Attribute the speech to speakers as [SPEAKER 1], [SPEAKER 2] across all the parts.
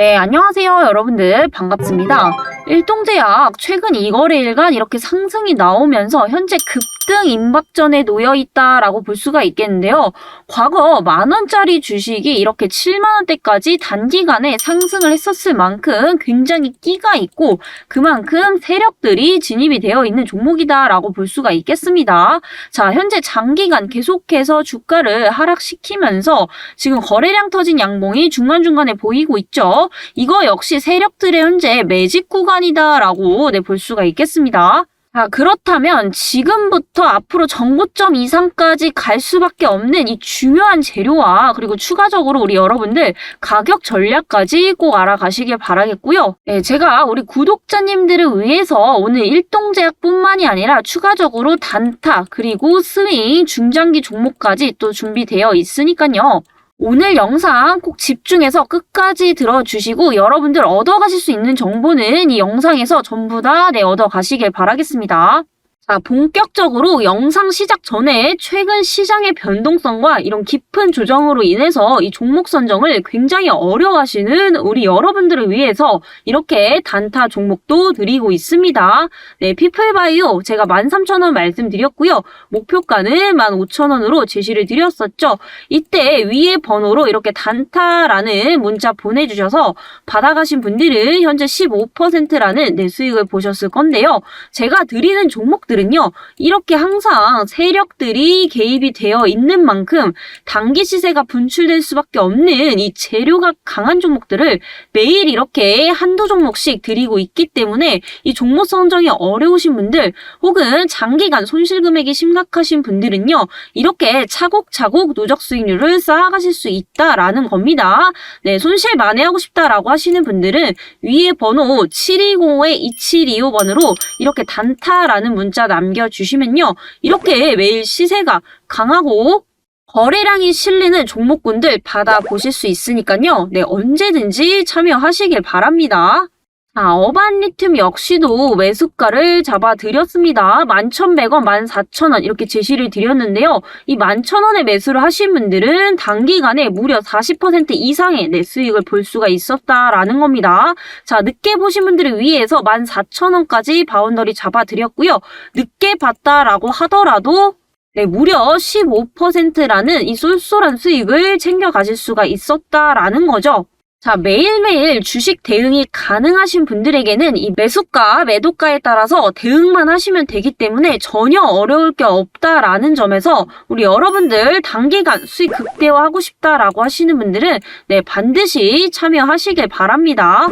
[SPEAKER 1] 네, 안녕하세요, 여러분들. 반갑습니다. 일동제약 최근 2거래일간 이렇게 상승이 나오면서 현재 급 등 임박전에 놓여 있다라고 볼 수가 있겠는데요. 과거 만 원짜리 주식이 이렇게 7만 원대까지 단기간에 상승을 했었을 만큼 굉장히 끼가 있고 그만큼 세력들이 진입이 되어 있는 종목이다라고 볼 수가 있겠습니다. 자, 현재 장기간 계속해서 주가를 하락시키면서 지금 거래량 터진 양봉이 중간중간에 보이고 있죠. 이거 역시 세력들의 현재 매직 구간이다라고 네, 볼 수가 있겠습니다. 자, 그렇다면 지금부터 앞으로 정고점 이상까지 갈 수밖에 없는 이 중요한 재료와 그리고 추가적으로 우리 여러분들 가격 전략까지 꼭 알아가시길 바라겠고요. 네, 제가 우리 구독자님들을 위해서 오늘 일동제약뿐만이 아니라 추가적으로 단타 그리고 스윙 중장기 종목까지 또 준비되어 있으니까요. 오늘 영상 꼭 집중해서 끝까지 들어주시고 여러분들 얻어가실 수 있는 정보는 이 영상에서 전부 다 네, 얻어가시길 바라겠습니다. 자, 본격적으로 영상 시작 전에 최근 시장의 변동성과 이런 깊은 조정으로 인해서 이 종목 선정을 굉장히 어려워하시는 우리 여러분들을 위해서 이렇게 단타 종목도 드리고 있습니다. 네, 피플바이오 제가 13,000원 말씀드렸고요. 목표가는 15,000원으로 제시를 드렸었죠. 이때 위에 번호로 이렇게 단타라는 문자 보내주셔서 받아가신 분들은 현재 15%라는 내 수익을 보셨을 건데요. 제가 드리는 종목들은 요, 이렇게 항상 세력들이 개입이 되어 있는 만큼 단기 시세가 분출될 수밖에 없는 이 재료가 강한 종목들을 매일 이렇게 한두 종목씩 드리고 있기 때문에 이 종목 선정이 어려우신 분들 혹은 장기간 손실 금액이 심각하신 분들은요, 이렇게 차곡차곡 누적 수익률을 쌓아가실 수 있다라는 겁니다. 네, 손실 만회하고 싶다라고 하시는 분들은 위에 번호 720-2725번으로 이렇게 단타라는 문자 남겨주시면요. 이렇게 매일 시세가 강하고 거래량이 실리는 종목군들 받아보실 수 있으니까요. 네, 언제든지 참여하시길 바랍니다. 자, 어반 리튬 역시도 매수가를 잡아드렸습니다. 11,100원, 14,000원 이렇게 제시를 드렸는데요. 이 11,000원에 매수를 하신 분들은 단기간에 무려 40% 이상의 내 수익을 볼 수가 있었다라는 겁니다. 자, 늦게 보신 분들을 위해서 14,000원까지 바운더리 잡아드렸고요. 늦게 봤다라고 하더라도 네, 무려 15%라는 이 쏠쏠한 수익을 챙겨 가실 수가 있었다라는 거죠. 자, 매일매일 주식 대응이 가능하신 분들에게는 이 매수가, 매도가에 따라서 대응만 하시면 되기 때문에 전혀 어려울 게 없다라는 점에서 우리 여러분들 단기간 수익 극대화하고 싶다라고 하시는 분들은 네, 반드시 참여하시길 바랍니다.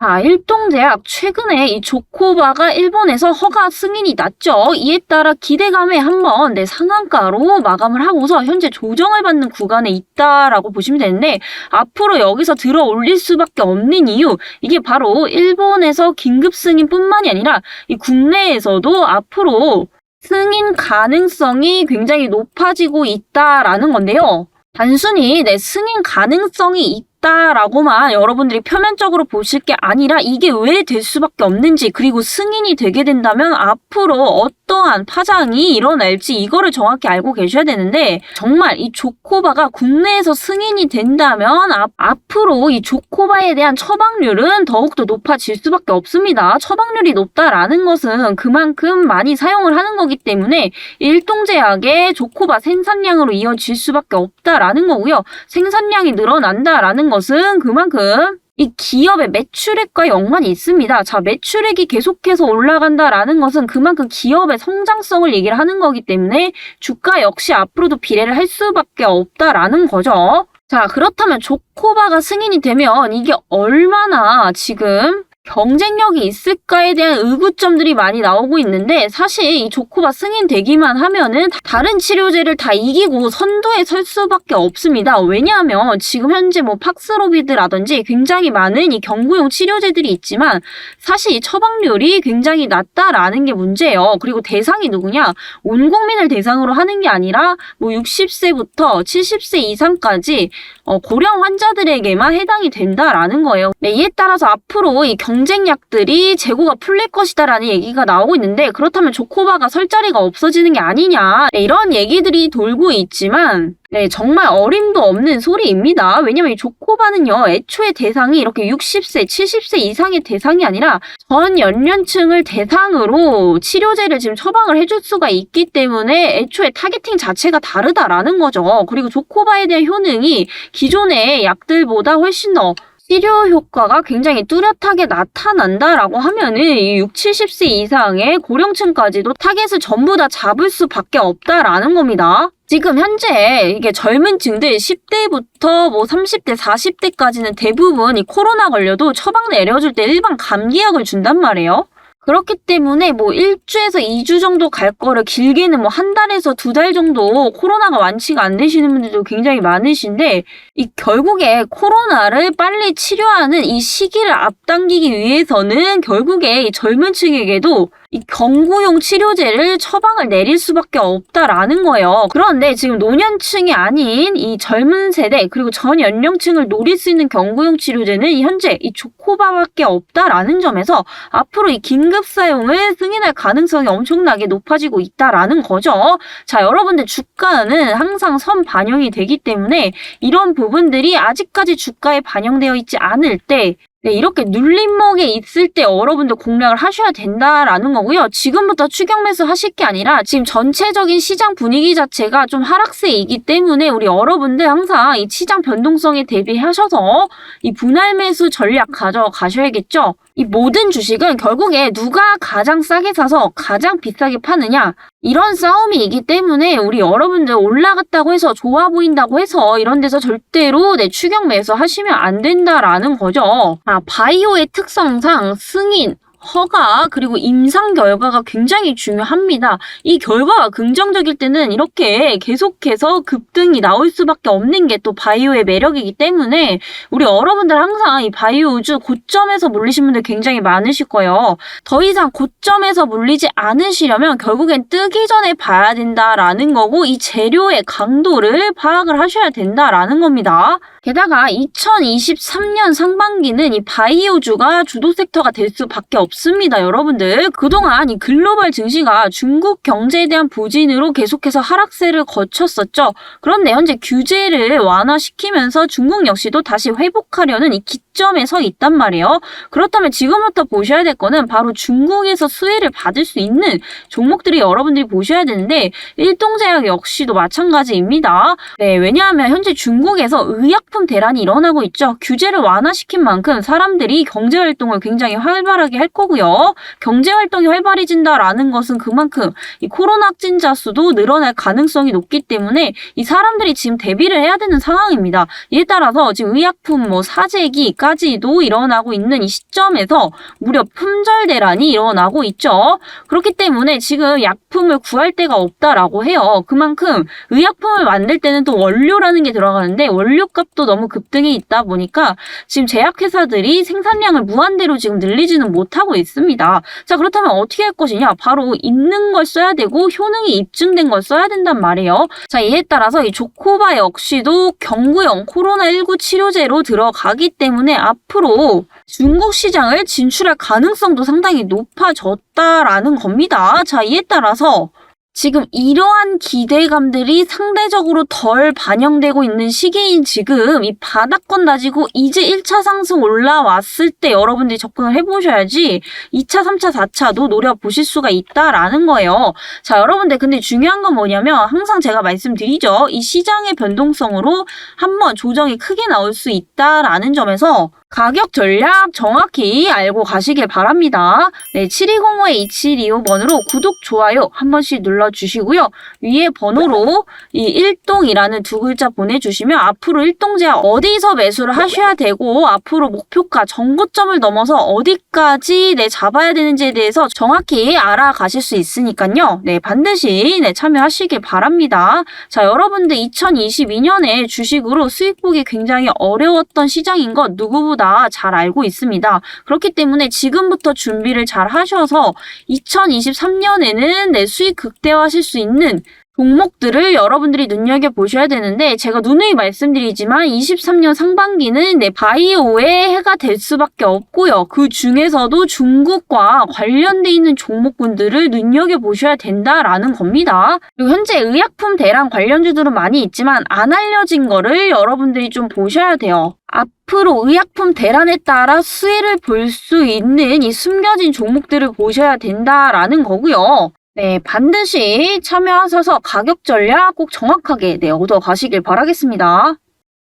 [SPEAKER 1] 자, 일동제약 최근에 이 조코바가 일본에서 허가 승인이 났죠. 이에 따라 기대감에 한번 내 상한가로 마감을 하고서 현재 조정을 받는 구간에 있다라고 보시면 되는데 앞으로 여기서 들어 올릴 수밖에 없는 이유 이게 바로 일본에서 긴급 승인뿐만이 아니라 이 국내에서도 앞으로 승인 가능성이 굉장히 높아지고 있다라는 건데요. 단순히 내 승인 가능성이 있다라고만 여러분들이 표면적으로 보실 게 아니라 이게 왜 될 수밖에 없는지 그리고 승인이 되게 된다면 앞으로 어떠한 파장이 일어날지 이거를 정확히 알고 계셔야 되는데 정말 이 조코바가 국내에서 승인이 된다면 앞, 앞으로 이 조코바에 대한 처방률은 더욱더 높아질 수밖에 없습니다. 처방률이 높다라는 것은 그만큼 많이 사용을 하는 거기 때문에 일동제약의 조코바 생산량으로 이어질 수밖에 없다라는 거고요. 생산량이 늘어난다라는 것은 그만큼 이 기업의 매출액과 연관이 있습니다. 자, 매출액이 계속해서 올라간다라는 것은 그만큼 기업의 성장성을 얘기를 하는 거기 때문에 주가 역시 앞으로도 비례를 할 수밖에 없다라는 거죠. 자, 그렇다면 조코바가 승인이 되면 이게 얼마나 지금 경쟁력이 있을까에 대한 의구점들이 많이 나오고 있는데 사실 이 조코바 승인되기만 하면은 다른 치료제를 다 이기고 선두에 설 수밖에 없습니다. 왜냐하면 지금 현재 뭐 팍스로비드라든지 굉장히 많은 이 경구용 치료제들이 있지만 사실 이 처방률이 굉장히 낮다라는 게 문제예요. 그리고 대상이 누구냐? 온 국민을 대상으로 하는 게 아니라 뭐 60세부터 70세 이상까지 어, 고령 환자들에게만 해당이 된다라는 거예요. 네, 이에 따라서 앞으로 이 경 경쟁약들이 재고가 풀릴 것이다라는 얘기가 나오고 있는데 그렇다면 조코바가 설 자리가 없어지는 게 아니냐 네, 이런 얘기들이 돌고 있지만 네, 정말 어림도 없는 소리입니다. 왜냐면 이 조코바는요, 애초에 대상이 이렇게 60세, 70세 이상의 대상이 아니라 전 연령층을 대상으로 치료제를 지금 처방을 해줄 수가 있기 때문에 애초에 타겟팅 자체가 다르다라는 거죠. 그리고 조코바에 대한 효능이 기존의 약들보다 훨씬 더 치료 효과가 굉장히 뚜렷하게 나타난다라고 하면은 이 6, 70세 이상의 고령층까지도 타겟을 전부 다 잡을 수밖에 없다라는 겁니다. 지금 현재 이게 젊은 층들 10대부터 뭐 30대, 40대까지는 대부분 이 코로나 걸려도 처방 내려줄 때 일반 감기약을 준단 말이에요. 그렇기 때문에 뭐 1주에서 2주 정도 갈 거를 길게는 뭐 한 달에서 두 달 정도 코로나가 완치가 안 되시는 분들도 굉장히 많으신데 이 결국에 코로나를 빨리 치료하는 이 시기를 앞당기기 위해서는 결국에 이 젊은 층에게도 이 경구용 치료제를 처방을 내릴 수밖에 없다라는 거예요. 그런데 지금 노년층이 아닌 이 젊은 세대 그리고 전 연령층을 노릴 수 있는 경구용 치료제는 현재 이 조코바밖에 없다라는 점에서 앞으로 이 긴급 사용을 승인할 가능성이 엄청나게 높아지고 있다라는 거죠. 자, 여러분들 주가는 항상 선 반영이 되기 때문에 이런 부분들이 아직까지 주가에 반영되어 있지 않을 때 네, 이렇게 눌림목에 있을 때 여러분들 공략을 하셔야 된다라는 거고요. 지금부터 추격 매수 하실 게 아니라 지금 전체적인 시장 분위기 자체가 좀 하락세이기 때문에 우리 여러분들 항상 이 시장 변동성에 대비하셔서 이 분할 매수 전략 가져가셔야겠죠. 이 모든 주식은 결국에 누가 가장 싸게 사서 가장 비싸게 파느냐 이런 싸움이 있기 때문에 우리 여러분들 올라갔다고 해서 좋아 보인다고 해서 이런 데서 절대로 내 추격 매수 하시면 안 된다라는 거죠. 아, 바이오의 특성상 승인, 허가 그리고 임상 결과가 굉장히 중요합니다. 이 결과가 긍정적일 때는 이렇게 계속해서 급등이 나올 수밖에 없는 게 또 바이오의 매력이기 때문에 우리 여러분들 항상 이 바이오 우주 고점에서 물리신 분들 굉장히 많으실 거예요. 더 이상 고점에서 물리지 않으시려면 결국엔 뜨기 전에 봐야 된다라는 거고 이 재료의 강도를 파악을 하셔야 된다라는 겁니다. 게다가 2023년 상반기는 이 바이오주가 주도 섹터가 될 수밖에 없 습니다, 여러분들. 그동안 이 글로벌 증시가 중국 경제에 대한 부진으로 계속해서 하락세를 거쳤었죠. 그런데 현재 규제를 완화시키면서 중국 역시도 다시 회복하려는 이 기점에 서 있단 말이에요. 그렇다면 지금부터 보셔야 될 거는 바로 중국에서 수혜를 받을 수 있는 종목들이 여러분들이 보셔야 되는데 일동제약 역시도 마찬가지입니다. 네, 왜냐하면 현재 중국에서 의약품 대란이 일어나고 있죠. 규제를 완화시킨 만큼 사람들이 경제 활동을 굉장히 활발하게 할 거고요. 경제 활동이 활발해진다라는 것은 그만큼 이 코로나 확진자 수도 늘어날 가능성이 높기 때문에 이 사람들이 지금 대비를 해야 되는 상황입니다. 이에 따라서 지금 의약품 뭐 사재기까지도 일어나고 있는 이 시점에서 무려 품절 대란이 일어나고 있죠. 그렇기 때문에 지금 약품을 구할 데가 없다라고 해요. 그만큼 의약품을 만들 때는 또 원료라는 게 들어가는데 원료값도 너무 급등이 있다 보니까 지금 제약회사들이 생산량을 무한대로 지금 늘리지는 못하고 있습니다. 자, 그렇다면 어떻게 할 것이냐? 바로 있는 걸 써야 되고 효능이 입증된 걸 써야 된단 말이에요. 자, 이에 따라서 이 조코바 역시도 경구용 코로나19 치료제로 들어가기 때문에 앞으로 중국 시장을 진출할 가능성도 상당히 높아졌다라는 겁니다. 자, 이에 따라서 지금 이러한 기대감들이 상대적으로 덜 반영되고 있는 시기인 지금 이 바닥권 다지고 이제 1차 상승 올라왔을 때 여러분들이 접근을 해보셔야지 2차, 3차, 4차도 노려보실 수가 있다라는 거예요. 자, 여러분들 근데 중요한 건 뭐냐면 항상 제가 말씀드리죠. 이 시장의 변동성으로 한번 조정이 크게 나올 수 있다라는 점에서 가격 전략 정확히 알고 가시길 바랍니다. 네, 7205-2725번으로 구독, 좋아요 한 번씩 눌러주시고요. 위에 번호로 이 1동이라는 두 글자 보내주시면 앞으로 1동 제약 어디서 매수를 하셔야 되고 앞으로 목표가 정고점을 넘어서 어디까지 네, 잡아야 되는지에 대해서 정확히 알아가실 수 있으니까요. 네, 반드시 네, 참여하시길 바랍니다. 자, 여러분들 2022년에 주식으로 수익 보기 굉장히 어려웠던 시장인 것 누구보다 잘 알고 있습니다. 그렇기 때문에 지금부터 준비를 잘 하셔서 2023년에는 내 수익 극대화하실 수 있는 종목들을 여러분들이 눈여겨보셔야 되는데 제가 누누이 말씀드리지만 23년 상반기는 네, 바이오의 해가 될 수밖에 없고요. 그 중에서도 중국과 관련돼 있는 종목군들을 눈여겨보셔야 된다라는 겁니다. 그리고 현재 의약품 대랑 관련주들은 많이 있지만 안 알려진 거를 여러분들이 좀 보셔야 돼요. 앞으로 의약품 대란에 따라 수혜를 볼 수 있는 이 숨겨진 종목들을 보셔야 된다라는 거고요. 네, 반드시 참여하셔서 가격 전략 꼭 정확하게 네, 얻어 가시길 바라겠습니다.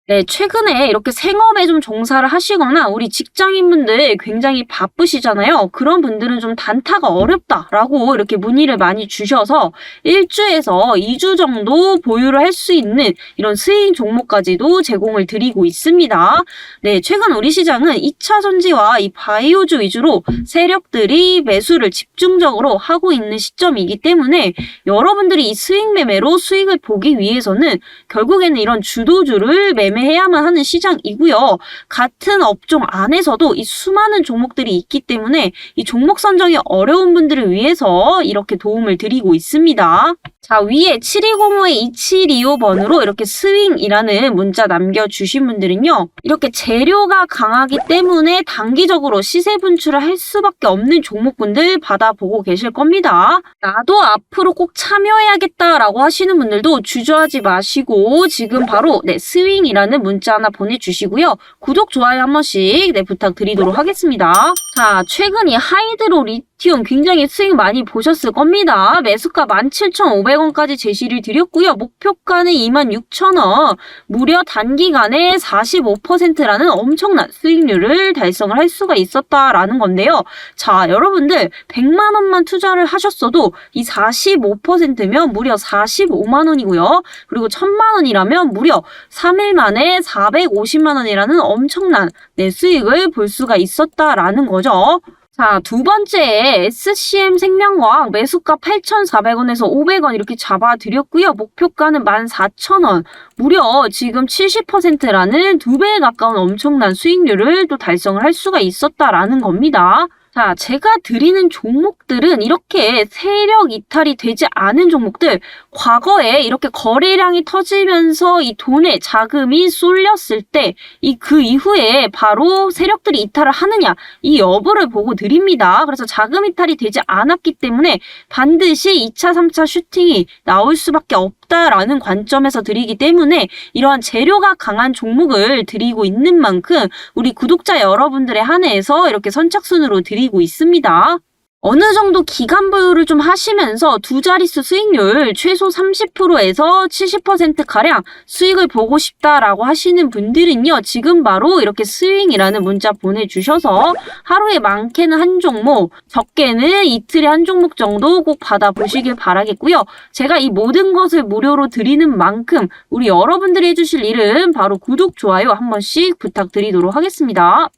[SPEAKER 1] 네, 최근에 이렇게 생업에 좀 종사를 하시거나 우리 직장인분들 굉장히 바쁘시잖아요. 그런 분들은 좀 단타가 어렵다라고 이렇게 문의를 많이 주셔서 1주에서 2주 정도 보유를 할 수 있는 이런 스윙 종목까지도 제공을 드리고 있습니다. 네, 최근 우리 시장은 2차 전지와 이 바이오주 위주로 세력들이 매수를 집중적으로 하고 있는 시점이기 때문에 여러분들이 이 스윙 매매로 수익을 보기 위해서는 결국에는 이런 주도주를 매매 해야만 하는 시장이고요. 같은 업종 안에서도 이 수많은 종목들이 있기 때문에 이 종목 선정이 어려운 분들을 위해서 이렇게 도움을 드리고 있습니다. 자, 위에 7205의 2725번으로 이렇게 스윙이라는 문자 남겨주신 분들은요, 이렇게 재료가 강하기 때문에 단기적으로 시세 분출을 할 수밖에 없는 종목분들 받아보고 계실 겁니다. 나도 앞으로 꼭 참여해야겠다라고 하시는 분들도 주저하지 마시고 지금 바로 네, 스윙이라는 문자 하나 보내주시고요. 구독, 좋아요 한 번씩 네, 부탁드리도록 하겠습니다. 자, 최근 이 하이드로 리 튬 굉장히 수익 많이 보셨을 겁니다. 매수가 17,500원까지 제시를 드렸고요. 목표가는 26,000원. 무려 단기간에 45%라는 엄청난 수익률을 달성을 할 수가 있었다라는 건데요. 자, 여러분들 100만 원만 투자를 하셨어도 이 45%면 무려 45만 원이고요. 그리고 1000만 원이라면 무려 3일 만에 450만 원이라는 엄청난 내 수익을 볼 수가 있었다라는 거죠. 자, 두 번째 SCM 생명과학 매수가 8,400원에서 500원 이렇게 잡아드렸고요. 목표가는 14,000원. 무려 지금 70%라는 두 배에 가까운 엄청난 수익률을 또 달성을 할 수가 있었다라는 겁니다. 자, 제가 드리는 종목들은 이렇게 세력 이탈이 되지 않은 종목들, 과거에 이렇게 거래량이 터지면서 이 돈에 자금이 쏠렸을 때, 이 그 이후에 바로 세력들이 이탈을 하느냐, 이 여부를 보고 드립니다. 그래서 자금 이탈이 되지 않았기 때문에 반드시 2차, 3차 슈팅이 나올 수밖에 없다 라는 관점에서 드리기 때문에 이러한 재료가 강한 종목을 드리고 있는 만큼 우리 구독자 여러분들의 한해서 이렇게 선착순으로 드리고 있습니다. 어느 정도 기간 보유를 좀 하시면서 두 자릿수 수익률 최소 30%에서 70%가량 수익을 보고 싶다라고 하시는 분들은요, 지금 바로 이렇게 스윙이라는 문자 보내주셔서 하루에 많게는 한 종목, 적게는 이틀에 한 종목 정도 꼭 받아보시길 바라겠고요. 제가 이 모든 것을 무료로 드리는 만큼 우리 여러분들이 해주실 일은 바로 구독, 좋아요 한 번씩 부탁드리도록 하겠습니다.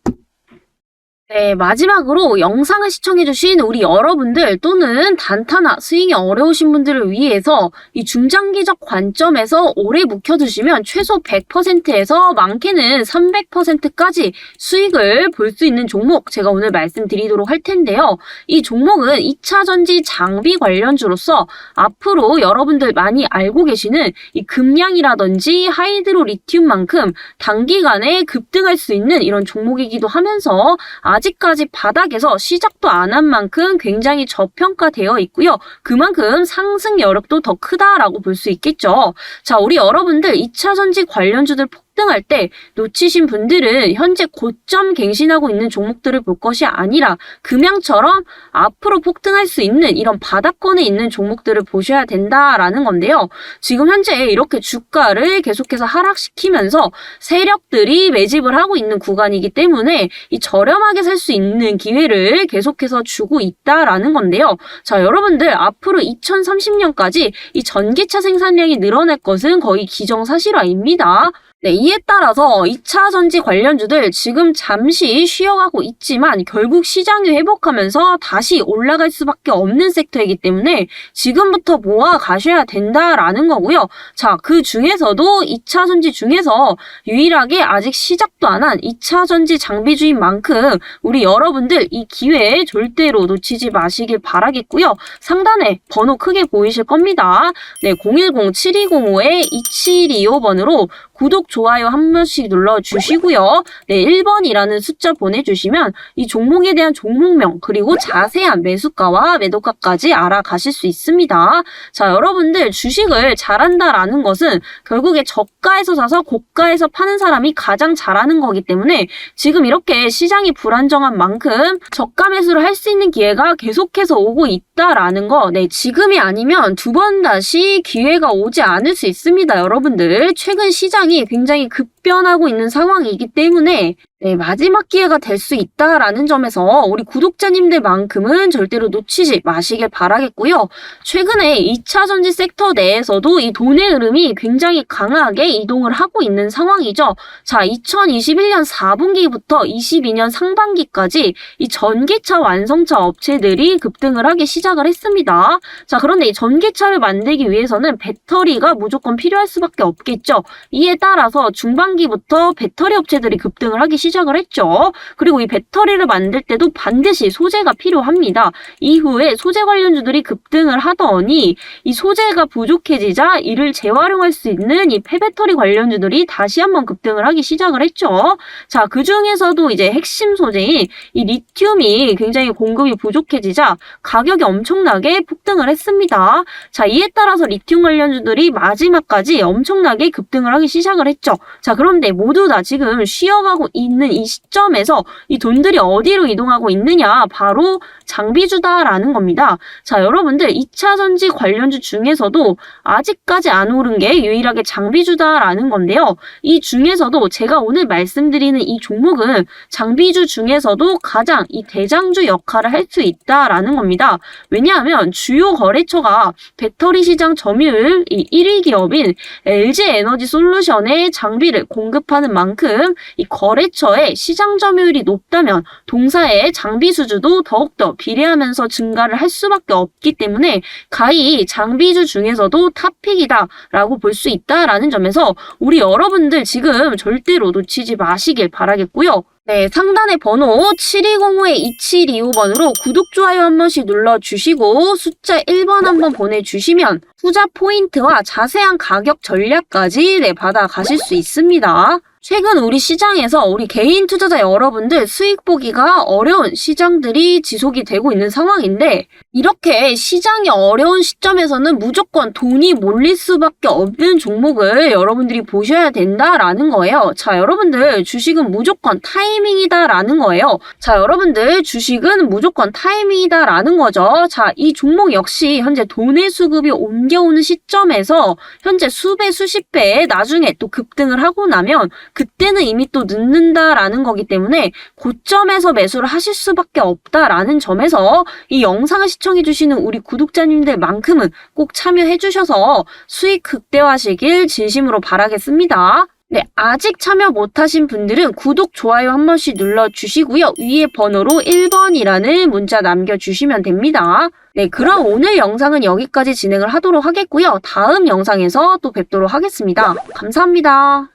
[SPEAKER 1] 네, 마지막으로 영상을 시청해주신 우리 여러분들 또는 단타나 스윙이 어려우신 분들을 위해서 이 중장기적 관점에서 오래 묵혀두시면 최소 100%에서 많게는 300%까지 수익을 볼 수 있는 종목 제가 오늘 말씀드리도록 할 텐데요. 이 종목은 2차 전지 장비 관련주로서 앞으로 여러분들 많이 알고 계시는 이 금량이라든지 하이드로 리튬만큼 단기간에 급등할 수 있는 이런 종목이기도 하면서 아직까지 바닥에서 시작도 안 한 만큼 굉장히 저평가되어 있고요. 그만큼 상승 여력도 더 크다라고 볼 수 있겠죠. 자, 우리 여러분들 2차 전지 관련주들 폭등할 때 놓치신 분들은 현재 고점 갱신하고 있는 종목들을 볼 것이 아니라 금양처럼 앞으로 폭등할 수 있는 이런 바닥권에 있는 종목들을 보셔야 된다라는 건데요. 지금 현재 이렇게 주가를 계속해서 하락시키면서 세력들이 매집을 하고 있는 구간이기 때문에 이 저렴하게 살 수 있는 기회를 계속해서 주고 있다라는 건데요. 자, 여러분들 앞으로 2030년까지 이 전기차 생산량이 늘어날 것은 거의 기정사실화입니다. 네, 이에 따라서 2차 전지 관련주들 지금 잠시 쉬어가고 있지만 결국 시장이 회복하면서 다시 올라갈 수밖에 없는 섹터이기 때문에 지금부터 모아 가셔야 된다라는 거고요. 자, 그 중에서도 2차 전지 중에서 유일하게 아직 시작도 안 한 2차 전지 장비주인 만큼 우리 여러분들 이 기회에 절대로 놓치지 마시길 바라겠고요. 상단에 번호 크게 보이실 겁니다. 네, 010-7205-2725번으로 구독, 좋아요 한 번씩 눌러주시고요. 네, 1번이라는 숫자 보내주시면 이 종목에 대한 종목명 그리고 자세한 매수가와 매도가까지 알아가실 수 있습니다. 자, 여러분들 주식을 잘한다라는 것은 결국에 저가에서 사서 고가에서 파는 사람이 가장 잘하는 거기 때문에 지금 이렇게 시장이 불안정한 만큼 저가 매수를 할 수 있는 기회가 계속해서 오고 있다라는 거, 네, 지금이 아니면 두 번 다시 기회가 오지 않을 수 있습니다, 여러분들. 최근 시장이 굉장히 급변하고 있는 상황이기 때문에 네, 마지막 기회가 될 수 있다라는 점에서 우리 구독자님들만큼은 절대로 놓치지 마시길 바라겠고요. 최근에 2차 전지 섹터 내에서도 이 돈의 흐름이 굉장히 강하게 이동을 하고 있는 상황이죠. 자, 2021년 4분기부터 22년 상반기까지 이 전기차 완성차 업체들이 급등을 하기 시작을 했습니다. 자, 그런데 이 전기차를 만들기 위해서는 배터리가 무조건 필요할 수밖에 없겠죠. 이에 따라서 중반기부터 배터리 업체들이 급등을 하기 시작 을 했죠. 그리고 이 배터리를 만들 때도 반드시 소재가 필요합니다. 이후에 소재 관련주들이 급등을 하더니 이 소재가 부족해지자 이를 재활용할 수 있는 이 폐배터리 관련주들이 다시 한번 급등을 하기 시작을 했죠. 자, 그 중에서도 이제 핵심 소재인 이 리튬이 굉장히 공급이 부족해지자 가격이 엄청나게 폭등을 했습니다. 자, 이에 따라서 리튬 관련주들이 마지막까지 엄청나게 급등을 하기 시작을 했죠. 자, 그런데 모두 다 지금 쉬어가고 있는 이 시점에서 이 돈들이 어디로 이동하고 있느냐? 바로 장비주다라는 겁니다. 자, 여러분들 2차 전지 관련주 중에서도 아직까지 안 오른 게 유일하게 장비주다라는 건데요. 이 중에서도 제가 오늘 말씀드리는 이 종목은 장비주 중에서도 가장 이 대장주 역할을 할 수 있다라는 겁니다. 왜냐하면 주요 거래처가 배터리 시장 점유율 이 1위 기업인 LG 에너지 솔루션의 장비를 공급하는 만큼 이 거래처 의 시장 점유율이 높다면 동사의 장비 수주도 더욱더 비례하면서 증가를 할 수밖에 없기 때문에 가히 장비주 중에서도 탑픽이다라고 볼 수 있다라는 점에서 우리 여러분들 지금 절대로 놓치지 마시길 바라겠고요. 네, 상단의 번호 7205-2725번으로 구독, 좋아요 한 번씩 눌러주시고 숫자 1번 한 번 보내주시면 투자 포인트와 자세한 가격 전략까지 네, 받아가실 수 있습니다. 최근 우리 시장에서 우리 개인 투자자 여러분들 수익 보기가 어려운 시장들이 지속이 되고 있는 상황인데 이렇게 시장이 어려운 시점에서는 무조건 돈이 몰릴 수밖에 없는 종목을 여러분들이 보셔야 된다라는 거예요. 자, 여러분들 주식은 무조건 타 이밍이다라는 거예요. 자, 여러분들 주식은 무조건 타이밍이다라는 거죠. 자, 이 종목 역시 현재 돈의 수급이 옮겨오는 시점에서 현재 수배 수십 배에 나중에 또 급등을 하고 나면 그때는 이미 또 늦는다라는 거기 때문에 고점에서 매수를 하실 수밖에 없다라는 점에서 이 영상을 시청해 주시는 우리 구독자님들만큼은 꼭 참여해 주셔서 수익 극대화하시길 진심으로 바라겠습니다. 네, 아직 참여 못하신 분들은 구독, 좋아요 한 번씩 눌러주시고요. 위에 번호로 1번이라는 문자 남겨주시면 됩니다. 네, 그럼 오늘 영상은 여기까지 진행을 하도록 하겠고요. 다음 영상에서 또 뵙도록 하겠습니다. 감사합니다.